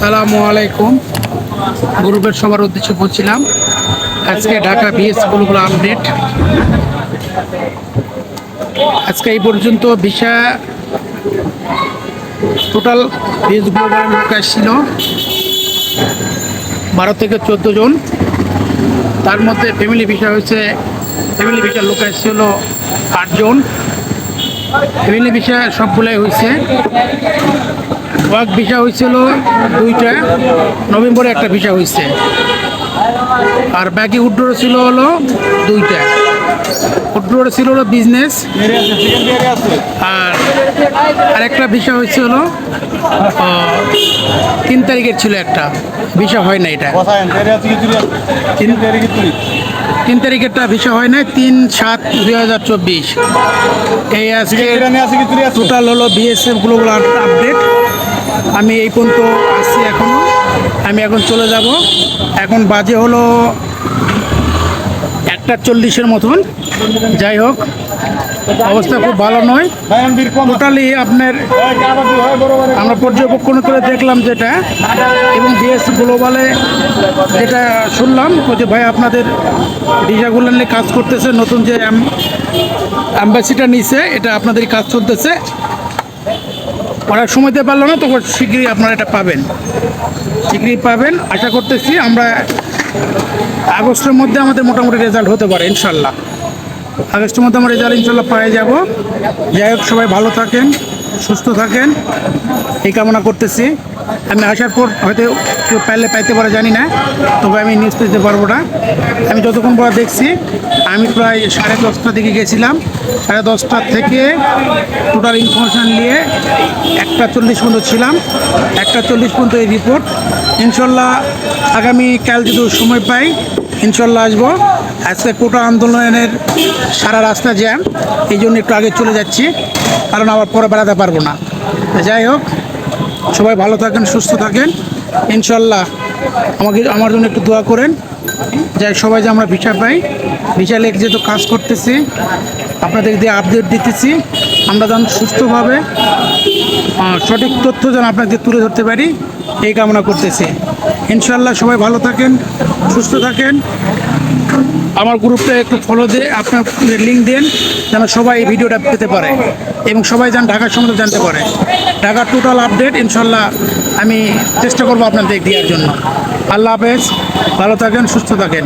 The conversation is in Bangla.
আসসালামু আলাইকুম। গ্রুপের সবার উদ্দেশ্যে বলছিলাম, আজকে ঢাকা বিএস স্কুলগুলো আপডেট। আজকে এই পর্যন্ত ভিসা টোটাল বিএসগুলো লোক আসছিল বারো থেকে চোদ্দ জন। তার মধ্যে ফ্যামিলি ভিসা হয়েছে ফ্যামিলি ভিসার লোক আসছিল আটজন ফ্যামিলি ভিসা সবগুলাই হয়েছে ওয়াক ভিসা হয়েছিল দুইটা নভেম্বরে একটা ভিসা হয়েছে আর বাকি উড্রোর ছিল হলো দুইটা। উড্রোর ছিল হলো বিজনেস আর আরেকটা ভিসা হয়েছে হলো তিন তারিখের ছিল একটা। ভিসা হয় না এটা। তিন তিন তারিখের তারিখেরটা ভিসা হয় না তিন সাত দুই হাজার চব্বিশ। এই আজকে টোটাল হলো বিএসএফ গ্লোবাল আপডেট আমি এই পর্যন্ত আসছি এখনও আমি এখন চলে যাব। এখন বাজে হলো একটা চল্লিশের মতন। যাই হোক অবস্থা খুব ভালো নয়। টোটালি আপনার আমরা পর্যবেক্ষণ করে দেখলাম যেটা এবং বিএস গ্লোবালে যেটা শুনলাম যে ভাই আপনাদের ভিসাগুলো নিয়ে কাজ করতেছে, নতুন যে অ্যাম্বাসিটা নিছে, এটা আপনাদের কাজ চলতেছে। ওরা সময় দিতে পারল না, তো শীঘ্রই আপনারা এটা পাবেন। শীঘ্রই পাবেন। আশা করতেছি আমরা আগস্টের মধ্যে আমাদের মোটামুটি রেজাল্ট হতে পারে ইনশাল্লাহ আগস্টের মধ্যে আমরা রেজাল্ট ইনশাল্লাহ পেয়ে যাব। যাই হোক, সবাই ভালো থাকেন, সুস্থ থাকেন। এই কামনা করতেছি। আমি আসার পর হয়তো কেউ পাইলে পাইতে পারে, জানি না। তবে আমি নিউজ পেতে পারব না। আমি যতক্ষণ পর দেখছি, আমি প্রায় সাড়ে দশটার দিকে গেছিলাম। সাড়ে দশটার থেকে টোটাল ইনফরমেশান নিয়ে একটা চল্লিশ পর্যন্ত ছিলাম। একটা চল্লিশ পর্যন্ত এই রিপোর্ট ইনশাল্লাহ আগামী কাল যদি সময় পাই ইনশাল্লাহ আসব। আজকে কোটা আন্দোলনের সারা রাস্তা জ্যাম, এই জন্য একটু আগে চলে যাচ্ছি, কারণ আবার পরে বেড়াতে পারব না। যাই হোক, সবাই ভালো থাকেন, সুস্থ থাকেন। ইনশাল্লাহ আমাকে, আমার জন্য একটু দোয়া করেন। যাই সবাই যে আমরা ভিসা পাই, ভিসা লেগে যেহেতু কাজ করতেছি, আপনাদের দিয়ে আপডেট দিতেছি, আমরা যেন সুস্থভাবে সঠিক তথ্য যেন আপনাদের তুলে ধরতে পারি। এই কামনা করতেছি। ইনশাল্লাহ সবাই ভালো থাকেন, সুস্থ থাকেন। আমার গ্রুপটা একটু ফলো দিয়ে আপনার লিঙ্ক দেন, যেন সবাই এই ভিডিওটা পেতে পারে এবং সবাই যেন ঢাকার সম্বন্ধে জানতে পারে। ঢাকার টোটাল আপডেট ইনশাল্লাহ আমি চেষ্টা করব আপনাদের দেওয়ার জন্য। আল্লাহ হাফেজ, ভালো থাকেন, সুস্থ থাকেন।